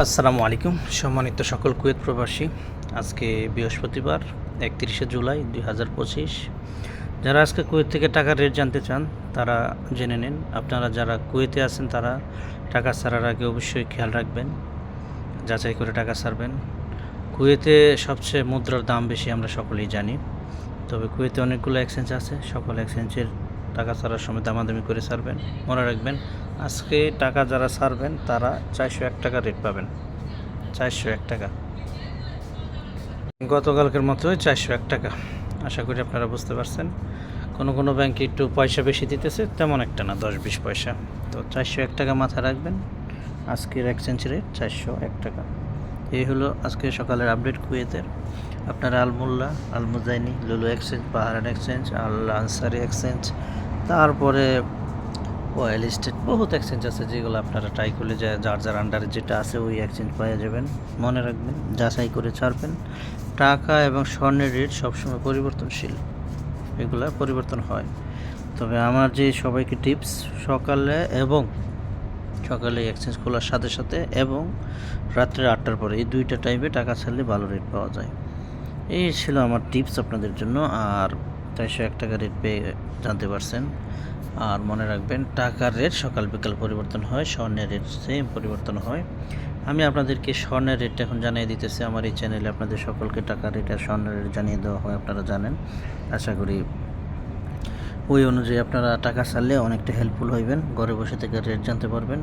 আসসালামু আলাইকুম। সম্মানিত সকল কুয়েত প্রবাসী, আজকে বৃহস্পতিবার, একত্রিশে জুলাই দুই হাজার পঁচিশ। যারা আজকে কুয়েত থেকে টাকার রেট জানতে চান, তারা জেনে নিন। আপনারা যারা কুয়েতে আছেন, তারা টাকা ছাড়ার আগে অবশ্যই খেয়াল রাখবেন, যাচাই করে টাকা ছাড়বেন। কুয়েতে সবচেয়ে মুদ্রার দাম বেশি আমরা সকলেই জানি, তবে কুয়েতে অনেকগুলো এক্সচেঞ্জ আছে। সকল এক্সচেঞ্জের টাকা ছাড়ার সময় দামাদামি করে ছাড়বেন। মনে রাখবেন, আজকে টাকা যারা ছাড়বেন, তারা চারশো এক টাকা রেট পাবেন। চারশো এক টাকা। গতকালকের মতোই চারশো এক টাকা। আশা করি আপনারা বুঝতে পারছেন। কোনো কোনো ব্যাংকে একটু পয়সা বেশি দিতেছে, তেমন একটা না, দশ বিশ পয়সা। তো চারশো এক টাকা মাথায় রাখবেন। আজকের এক্সচেঞ্জ রেট চারশো এক টাকা। এই হলো আজকে সকালের আপডেট কুয়েতের। আপনারা Al Mulla Al Muzaini, Lulu exchange Bahrain exchange Al Ansari exchange তারপরে ওয়েল স্টেট বহুত এক্সচেঞ্জ আছে যেগুলো আপনারা ট্রাই করলে যার যার আন্ডারে যেটা আছে ওই এক্সচেঞ্জ পাওয়া যাবেন। মনে রাখবেন, যাচাই করে ছাড়বেন। টাকা এবং স্বর্ণের রেট সবসময় পরিবর্তনশীল। এগুলা পরিবর্তন হয়। তবে আমার যে সবাইকে টিপস সকালে এবং সকালে এক্সচেঞ্জ খোলার সাথে সাথে এবং রাত্রে আটটার পরে এই দুইটা টাইমে টাকা ছাড়লে ভালো রেট পাওয়া যায়। এই ছিল আমার টিপস আপনাদের জন্য, আর চারশো এক টাকা রেট পেয়ে জানতে পারছেন। আর মনে রাখবেন, টাকার রেট সকাল বিকাল পরিবর্তন হয়, স্বর্ণের রেট সেম পরিবর্তন হয়। আমি আপনাদেরকে স্বর্ণের রেটটা এখন জানিয়ে দিতেছি, আমার এই চ্যানেলে আপনাদের সকলকে টাকার রেট আর স্বর্ণের রেট জানিয়ে দেওয়া হয়, আপনারা জানেন। আশা করি ওই অনুযায়ী আপনারা টাকা ছাড়লে অনেকটা হেল্পফুল হইবেন, ঘরে বসে থেকে রেট জানতে পারবেন।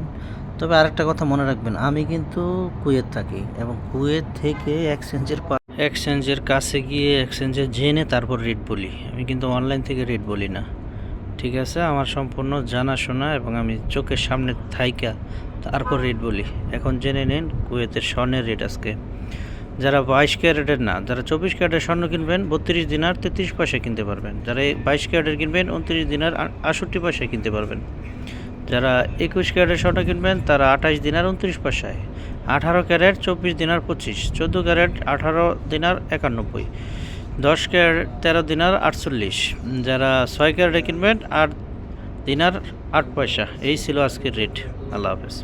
তবে আরেকটা কথা মনে রাখবেন, আমি কিন্তু কুয়েত থাকি এবং কুয়েত থেকে এক্সচেঞ্জের এক্সচেঞ্জের কাছে গিয়ে এক্সচেঞ্জে জেনে তারপর রেট বলি। আমি কিন্তু অনলাইন থেকে রেট বলি না। ঠিক আছে? আমার সম্পূর্ণ জানাশোনা এবং আমি চোখের সামনে থাইকা তারপর রেট বলি। এখন জেনে নিন কুয়েতের স্বর্ণের রেট আজকে। যারা বাইশ ক্যারেটের না, যারা চব্বিশ ক্যারেটের স্বর্ণ কিনবেন, বত্রিশ দিনার তেত্রিশ পয়সায় কিনতে পারবেন। যারা বাইশ ক্যারেটের কিনবেন, উনত্রিশ দিনার আটষট্টি পয়সায় কিনতে পারবেন। যারা একুশ ক্যারেটের স্বর্ণ কিনবেন, তারা আঠাশ দিনার উনত্রিশ পয়সায়। আঠারো ক্যারেট, চব্বিশ দিনার পঁচিশ। চোদ্দ ক্যারেট, আঠারো দিনার একানব্বই। দশ ক্যারেট, তেরো দিনার আটচল্লিশ। যারা ছয় ক্যারেটে কিনবেন, আট দিনার আট পয়সা। এই ছিল আজকের রেট। আল্লাহ হাফেজ।